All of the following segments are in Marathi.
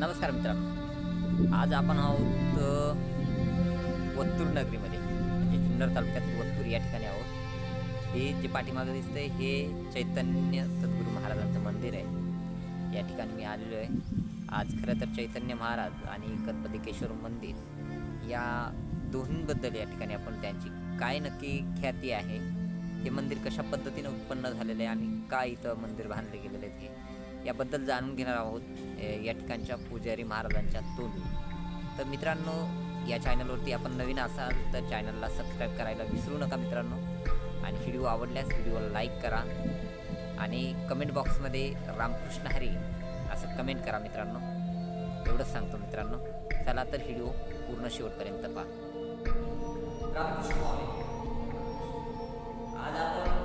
नमस्कार मित्रांनो. आज आपण आहोत वत्तूर नगरीमध्ये. म्हणजे जुन्नर तालुक्यात वत्तूर या ठिकाणी आहोत. हे जे पाठीमागं दिसतंय हे चैतन्य सद्गुरू महाराजांचं मंदिर आहे. या ठिकाणी मी आलेलो आहे. आज खरं तर चैतन्य महाराज आणि गणपतीकेश्वर मंदिर या दोन्हीबद्दल या ठिकाणी आपण त्यांची काय नक्की ख्याती आहे हे मंदिर कशा पद्धतीने उत्पन्न झालेलं आहे आणि काय इथं मंदिर बांधले गेलं याबद्दल जाणून घेणार आहोत या ठिकाणच्या पुजारी महाराजांच्या तोंडून तर मित्रांनो या चॅनलवरती आपण नवीन असाल तर चॅनलला सबस्क्राईब करायला विसरू नका मित्रांनो. आणि व्हिडिओ आवडल्यास व्हिडिओला लाईक करा. आणि कमेंट बॉक्समध्ये रामकृष्ण हरी असं कमेंट करा मित्रांनो. एवढंच सांगतो मित्रांनो. चला तर व्हिडिओ पूर्ण शेवटपर्यंत पहा. रामकृष्ण आज आपण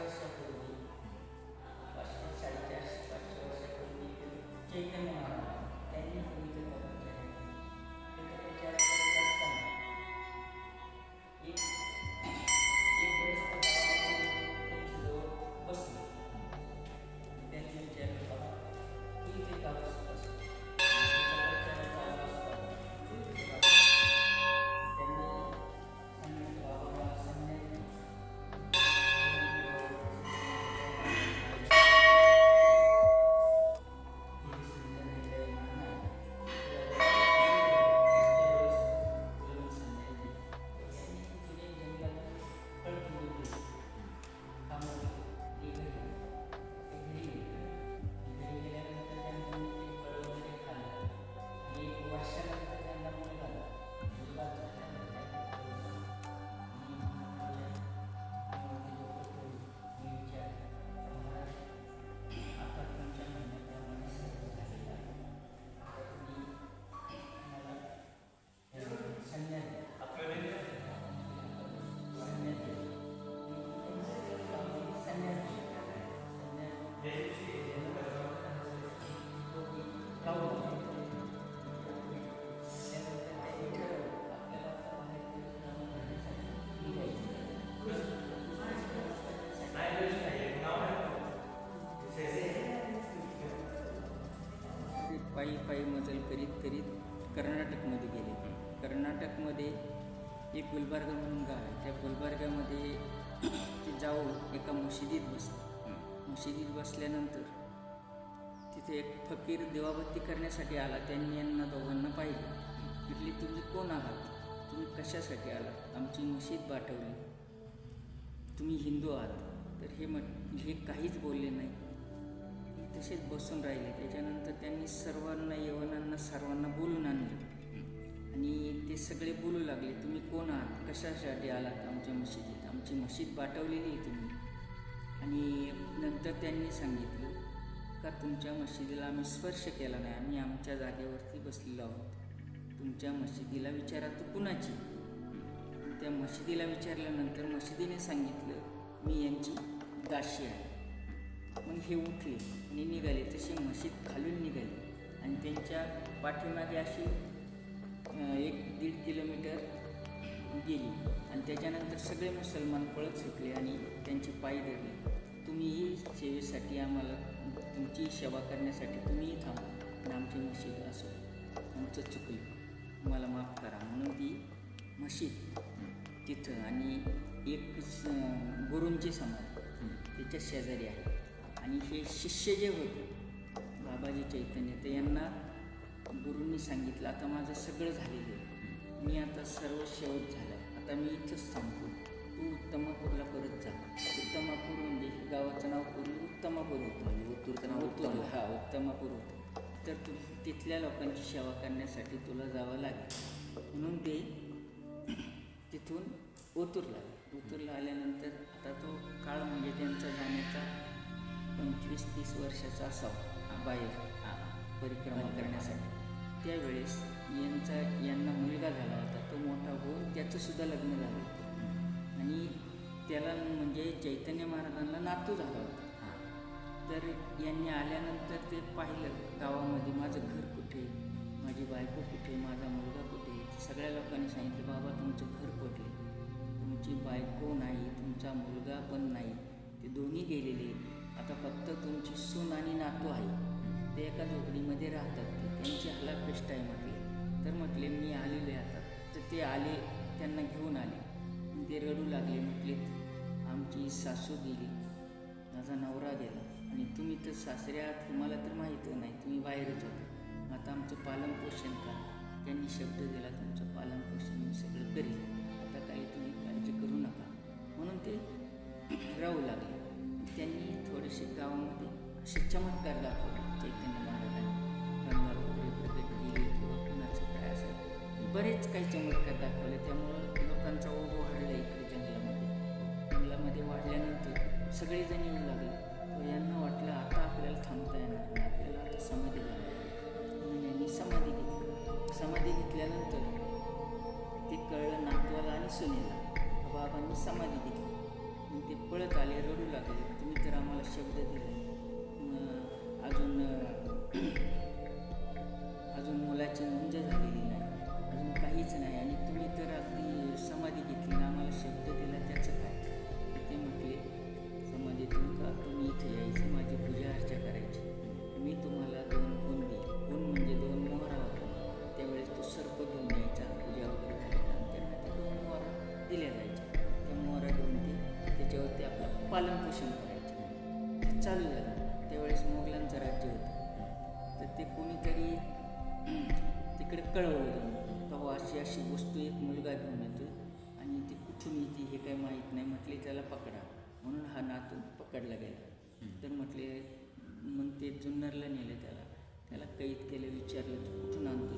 Gracias. कर्नाटकमध्ये एक गुलबर्गा म्हणून गाव आहे. त्या गुलबर्गामध्ये ते जाऊन एका मशिदीत बसले. मशिदीत बसल्यानंतर तिथे एक फकीर देवाबत्ती करण्यासाठी आला. त्यांनी यांना दोघांना पाहिलं. म्हटली तुम्ही कोण आहात? तुम्ही कशासाठी आलात? आमची मशीद पाठवली. तुम्ही हिंदू आहात. तर हे म्हट हे काहीच बोलले नाही. तसेच बसून राहिले. त्याच्यानंतर त्यांनी सर्वांना यवनांना सर्वांना बोलून आणलं. आणि ते सगळे बोलू लागले तुम्ही कोण आहात? कशासाठी आलात आमच्या मशिदीत? आमची मशीद पाठवलेली आहे तुम्ही. आणि नंतर त्यांनी सांगितलं का तुमच्या मशिदीला आम्ही स्पर्श केला नाही? आम्ही आमच्या जागेवरती बसलेलो आहोत. तुमच्या मशिदीला विचारा तू कुणाची? त्या मशिदीला विचारल्यानंतर मशिदीने सांगितलं मी यांची दाशी आहे. मग हे उठले आणि निघाले. तसे मशीद खालून निघाले आणि त्यांच्या पाठीमागे अशी एक दीड किलोमीटर गेली. आणि त्याच्यानंतर सगळे मुसलमान पळत सुटले आणि त्यांची पायी धरले. तुम्हीही सेवेसाठी आम्हाला तुमची सेवा करण्यासाठी तुम्हीही थांबा. आमची मशीद असो आमचं चुकलं. मला माफ करा. म्हणून ती मशीद तिथं आणि एक स- गुरूंची समाधी त्याच्या शेजारी आहे. आणि हे शिष्य जे होते बाबाजी चैतन्य ते यांना गुरूंनी सांगितलं आता माझं सगळं झालेलं आहे. मी आता सर्व शेवट झाला. आहे आता मी इथंच थांबतो. तू उत्तमापूरला परत जा. उत्तमापूर म्हणजे गावाचं नाव पूर्वी उत्तमापूर होतं. म्हणजे उत्तूरचं नाव उत्तूर. हा उत्तमापूर होतं. तर तू तिथल्या लोकांची सेवा करण्यासाठी तुला जावं लागेल. म्हणून ते तिथून ओतूरला. ओतूरला आल्यानंतर आता तो काळ म्हणजे त्यांचा जाण्याचा पंचवीस तीस वर्षाचा असावा. बाहेर परिक्रमा. करण्यासाठी. त्यावेळेस यांचा यांना मुलगा झाला होता. तो मोठा होऊन त्याचंसुद्धा लग्न झालं होतं. आणि त्याला म्हणजे चैतन्य महाराजांना नातू झाला होता. तर यांनी आल्यानंतर ते पाहिलं गावामध्ये माझं घर कुठे? माझी बायको कुठे? माझा मुलगा कुठे? सगळ्या लोकांनी सांगितलं बाबा तुमचं घर पडले तुमची बायको नाही तुमचा मुलगा पण नाही. ते दोन्ही गेलेले आता फक्त तुमची सून आणि नातू आहे. ते एका झोपडीमध्ये राहतात. त्यांची त्यांची हलापेष्ट आहे. म्हटले तर म्हटले मी आलेले आता. तर ते आले त्यांना घेऊन आले. ते रडू लागले. म्हटले आमची सासू गेली. माझा नवरा गेला. आणि तुम्ही तर सासऱ्या आहात तर माहीत नाही. तुम्ही बाहेरच होता. आता आमचं पालनपोषण करा. त्यांनी शब्द दिला तुमचं पालनपोषण मी सगळं करेल आता काही तुम्ही काळजी करू नका. म्हणून ते राहू लागले. त्यांनी थोडेसे गावामध्ये असे चमत्कार दाखवले. चैतन्य महाराजांनी गंगा प्रत्येक गेले किंवा कुणाचं काय असं बरेच काही चमत्कार दाखवले त्यामुळं लोकांचा ओघ वाढला इकडे जंगलामध्ये जंगलामध्ये वाढल्यानंतर सगळेजण येऊ लागले तर यांना वाटलं आता आपल्याला थांबता येणार नाही आपल्याला आता समाधी म्हणून यांनी समाधी घेतली समाधी घेतल्यानंतर ते कळलं नातवाला आणि सुनेला बाबांनी समाधी घेतली मग ते पळत आले रडू लागले. तुम्ही तर आम्हाला शब्द दिला. अजून अजून मुलाची मुंज झालेली नाही. अजून काहीच नाही. आणि तुम्ही तर अगदी समाधी घेतली ना आम्हाला शब्द दिला त्याचं काय? ते म्हटले समाधीतून का तुम्ही इथे यायचं? माझी पूजा अर्चा करायची. मी तुम्हाला दोन गुण देईल कोण म्हणजे दोन मोहरा होता. त्यावेळेस तो सर्प घेऊन यायचा पूजा वगैरे करायचा आणि त्यांना ते दोन मोहरा दिल्या जायच्या. त्या मोहरा घेऊन ते त्याच्यावरती आपलं पालनपोषण करायचं. ते चालू झालं. त्यावेळेस मोगलांचं राज्य होतं. तर ते कोणीतरी तिकडे कळवलं जाऊन बाबा अशी अशी वस्तू एक मुलगा घेऊन येतो आणि ती कुठून येते हे काही माहीत नाही. म्हटले त्याला पकडा. म्हणून हा नातू पकडला गेला. तर म्हटले मग ते जुन्नरला नेलं त्याला. त्याला कैद केलं विचारलं तू कुठून आणतो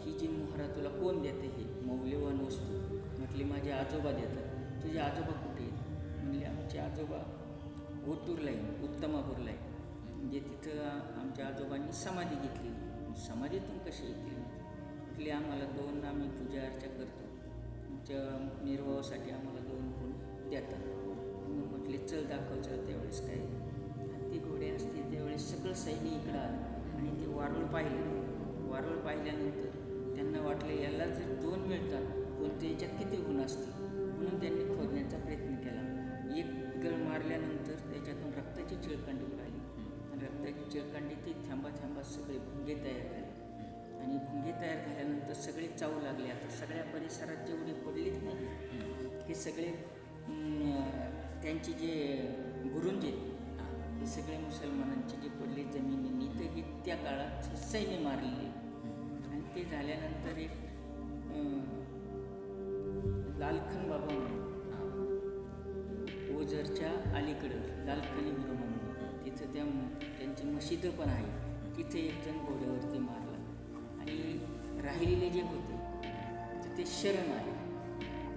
ही? जी मोहरा तुला कोण देते हे? मौल्यवान वस्तू. म्हटली माझे आजोबा देतात. तुझे आजोबा कुठे आहेत? म्हणले आमचे आजोबा ओतूरला आहे उत्तमापूरला आहे. म्हणजे तिथं आमच्या आजोबांनी समाधी घेतलेली. समाधीतून कशी येतील म्हटले आम्हाला दोन आम्ही पूजा अर्चा करतो. आमच्या निर्वाहासाठी आम्हाला दोन गुण देतात. मग म्हटले चल दाखव चल. त्यावेळेस काय? हत्ती घोडे असतील त्यावेळेस सगळं सैन्य इकडं आलं. आणि ते वारुळ पाहिलं. वारुळ पाहिल्यानंतर त्यांना वाटलं याला जर दोन मिळतात पण त्याच्यात किती गुण असतील? म्हणून त्यांनी खोदण्याचा प्रयत्न केला. एक गळ मारल्यानंतर त्याच्यातून रक्ताची चिळकांडी उडाली ते थांबा थांबा सगळे भुंगे तयार झाले. आणि भुंगे तयार झाल्यानंतर सगळे चावू लागले. आता सगळ्या परिसरात जेवढे पडलेच नाही हे सगळे त्यांचे जे गुरुंजे हे सगळे मुसलमानांचे जे पडले जमिनींनी तर हे त्या काळात सैन्य मारलेले. आणि ते झाल्यानंतर एक लालखन बाबा म्हणून ओझरच्या अलीकडं लालखनी गुरु म्हणून. तिथं त्या त्यांची मशिदं पण आहे तिथे एक जण घोड्यावरती मारला. आणि राहिलेले जे होते तिथे शरण आहे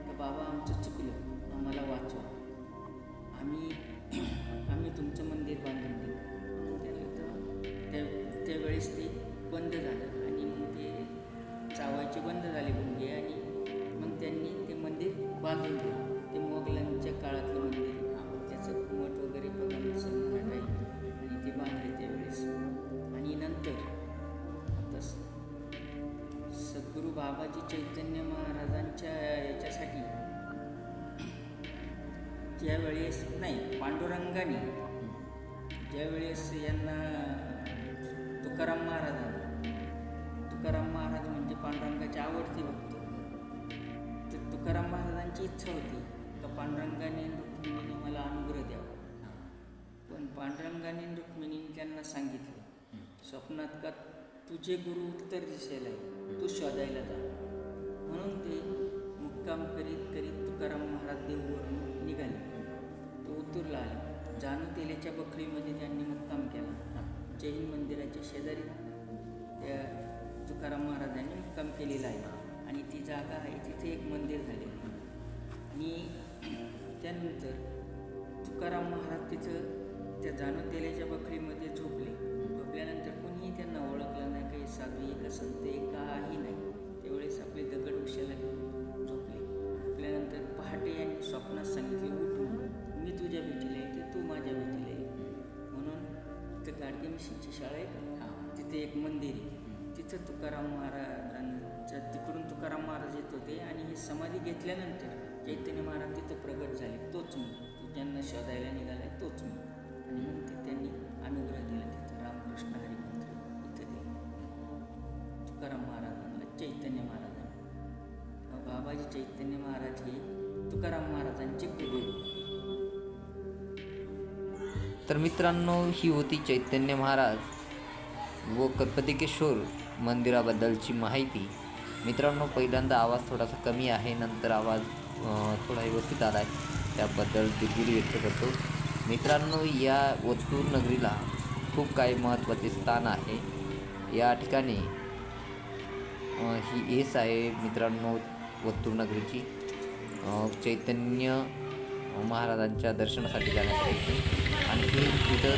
तर बाबा आमचं चुकलं. आम्हाला वाचवा. आम्ही आम्ही तुमचं मंदिर बांधून देऊ. त्या त्यावेळेस ते बंद झालं. आणि मग ते चावायचे बंद झाले गुंगे आणि मग त्यांनी ते मंदिर बांधून चैतन्य महाराजांच्या याच्यासाठी. ज्यावेळेस नाही पांडुरंगाने ज्यावेळेस यांना तुकाराम महाराजांना तुकाराम महाराज म्हणजे पांडुरंगाचे आवडते भक्त. तर तुकाराम महाराजांची इच्छा होती का पांडुरंगाने रुक्मिणीने मला अनुग्रह द्यावा. पण पांडुरंगाने रुक्मिणीने त्यांना सांगितलं स्वप्नात का तुझे गुरु उत्तर दिशेला आहे तू शोधायला जा. म्हणून ते मुक्काम करीत करीत तुकाराम महाराज देऊवरून निघाले. तो उतरला आले जानू तेलेच्या बकरीमध्ये त्यांनी मुक्काम केला. जैन मंदिराच्या शेजारी त्या तुकाराम महाराजांनी मुक्काम केलेला आहे आणि ती जागा आहे तिथे एक मंदिर झाले. आणि त्यानंतर तुकाराम महाराज तिचं त्या जानू तेलेच्या बकरीमध्ये झोपले. झोपल्यानंतर कोणीही त्यांना ओळखलं नाही काही साधू एक का संत काही नाही. दिवस आपले दगड उशाला घेऊन झोपले. झोपल्यानंतर पहाटे यांनी स्वप्नात सांगितले उठून मी तुझ्या भेटीला येते तू माझ्या भेटीला ये. म्हणून तिथं गाडगे मिशनची शाळा आहे का? तिथे एक मंदिर आहे. तिथं तुकाराम महाराजांच्या तिकडून तुकाराम महाराज येत होते आणि ही समाधी घेतल्यानंतर चैतन्य महाराज तिथं प्रगट झाले. तोच मी तू ज्यांना शोधायला निघालाय तोच मी आणि मग ते त्यांनी अनुग्रह दिला. तिथं रामकृष्ण हरिमंत्र इथं दिलं. तुकाराम महाराजांना चैतन्य महाराज बाबाजी चैतन्य महाराज हे तुकाराम महाराजांचे गुरु तर मित्रांनो ही होती चैतन्य महाराज व गणपतिकेश्वर मंदिराबद्दलची माहिती. मित्रांनो पहिल्यांदा आवाज थोडासा कमी आहे नंतर आवाज थोडा व्यवस्थित आला आहे त्याबद्दल दिलगिरी व्यक्त करतो. मित्रांनो या वस्तूर नगरीला खूप काही महत्त्वाचे स्थान आहे. या ठिकाणी ही एस आहे मित्रांनो. वत्तूरनगरीची चैतन्य महाराजांच्या दर्शनासाठी जाण्यासाठी आणि तिथं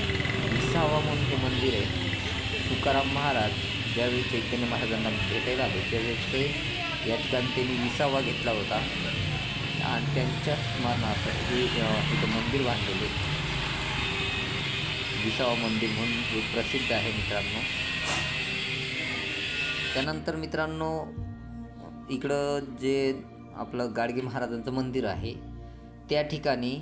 विसावा म्हणून हे मंदिर आहे तुकाराम महाराज ज्यावेळी चैतन्य महाराजांना भेटायला आले त्यावेळेस ते या ठिकाणी त्यांनी विसावा घेतला होता. आणि त्यांच्या स्मरणार्थ हे तिथं मंदिर बांधलेले. विसावा मंदिर म्हणून हे प्रसिद्ध आहे मित्रांनो. त्यानंतर मित्रांनो इकडं जे आपलं गाडगे महाराजांचं मंदिर आहे त्या ठिकाणी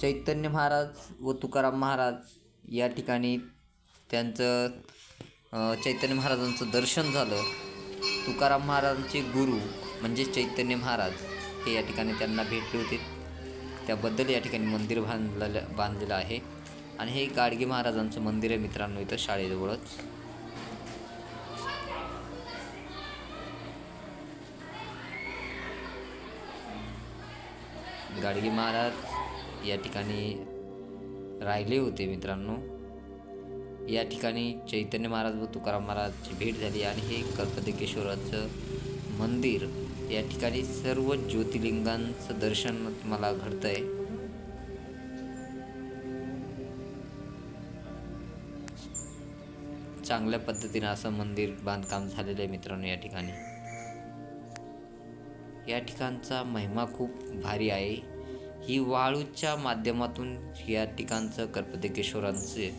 चैतन्य महाराज व तुकाराम महाराज या ठिकाणी त्यांचं चैतन्य महाराजांचं दर्शन झालं. तुकाराम महाराजांचे गुरु म्हणजे चैतन्य महाराज हे या ठिकाणी त्यांना भेटले होते त्याबद्दल या ठिकाणी मंदिर बांधलेलं बांधलेलं आहे. आणि हे गाडगे महाराजांचं मंदिर आहे मित्रांनो इथं शाळेजवळच. गाडगे महाराज या ठिकाणी राहिले होते मित्रांनो. या ठिकाणी चैतन्य महाराज व तुकाराम महाराजची भेट झाली आणि हे कल्पतिकेश्वराचं मंदिर या ठिकाणी सर्व ज्योतिर्लिंगांचं दर्शन मला घडतं आहे चांगल्या पद्धतीनं असं मंदिर बांधकाम झालेलं आहे मित्रांनो या ठिकाणी. या ठिकाणचा महिमा खूप भारी आहे. ही वाळूच्या माध्यमातून या ठिकाणचं कर्पतिकेश्वरांचे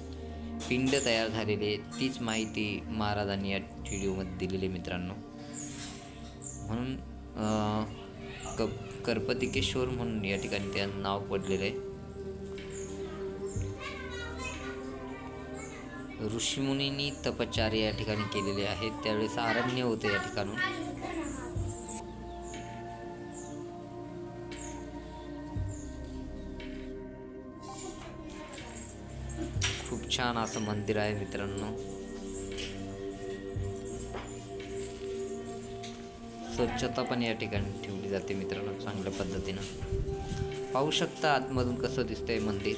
पिंड तयार झालेले तीच माहिती महाराजांनी या व्हिडिओमध्ये दिलेली आहे मित्रांनो. म्हणून क कर्पतिकेश्वर म्हणून या ठिकाणी त्या नाव पडलेलं आहे. ऋषीमुनींनी तपचार्य या ठिकाणी केलेले आहेत. त्यावेळेस अरण्य होतं या ठिकाणून. छान असं मंदिर आहे मित्रांनो. स्वच्छता पण या ठिकाणी ठेवली जाते मित्रांनो चांगल्या पद्धतीनं. पाहू शकता आतमधून कसं दिसतंय मंदिर.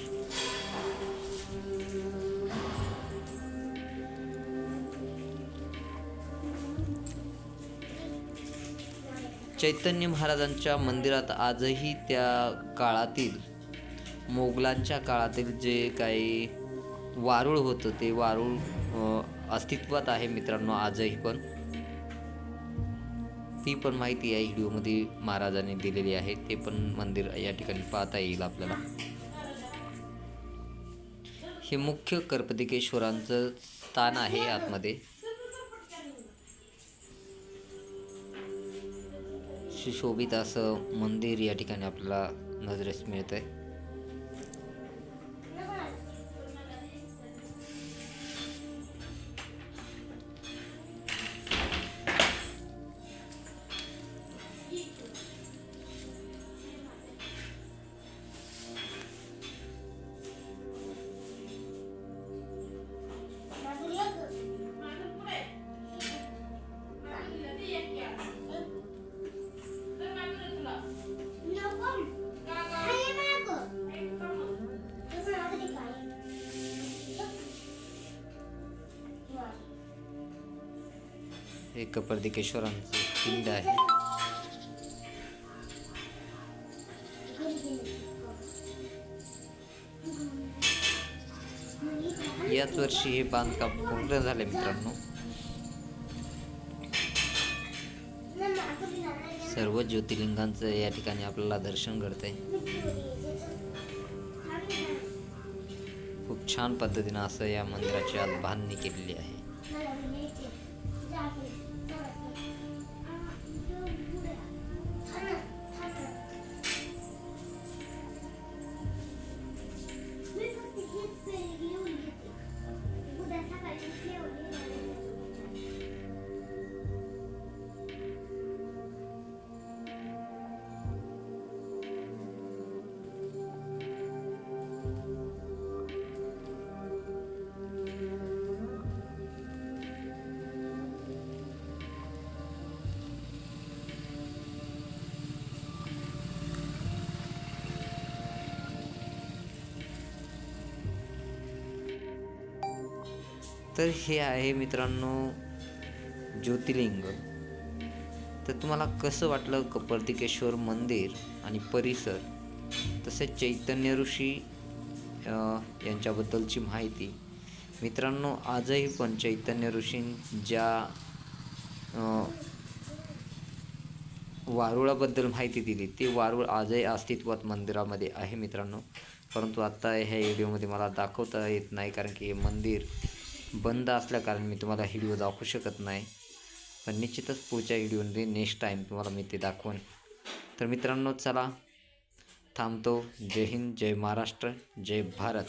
चैतन्य महाराजांच्या मंदिरात आजही त्या काळातील मोगलांच्या काळातील जे काही वारुळ होतं ते वारुळ अस्तित्वात आहे मित्रांनो आजही पण. ती पण माहिती या व्हिडिओमध्ये महाराजांनी दिलेली आहे. ते पण मंदिर या ठिकाणी पाहता येईल आपल्याला. हे मुख्य कर्पदिकेश्वरांचं स्थान आहे आतमध्ये. सुशोभित असं मंदिर या ठिकाणी आपल्याला नजरेस मिळत आहे कपर्दिकेश्वरांचं पिंड आहे. याच वर्षी हे बांधकाम पूर्ण झाले मित्रांनो. सर्व ज्योतिर्लिंगांचं या ठिकाणी आपल्याला दर्शन घडतंय. खूप छान पद्धतीनं असं या मंदिराची आज बांधणी केलेली आहे. तर हे आहे मित्रांनो ज्योतिर्लिंग. तर तुम्हाला कसं वाटलं कपर्तिकेश्वर मंदिर आणि परिसर? तसेच चैतन्य ऋषी यांच्याबद्दलची माहिती. मित्रांनो आजही पण चैतन्य ऋषीं ज्या वारुळाबद्दल माहिती दिली ती वारुळ आजही अस्तित्वात मंदिरामध्ये आहे मित्रांनो. परंतु आत्ता ह्या व्हिडिओमध्ये मला दाखवता येत नाही कारण की हे मंदिर बंद असल्याकारण मी तुम्हाला व्हिडिओ दाखवू शकत नाही. पण निश्चितच पुढच्या व्हिडिओमध्ये नेक्स्ट टाईम तुम्हाला मी ते दाखवेन. तर मित्रांनो चला थांबतो. जय हिंद जय महाराष्ट्र जय भारत.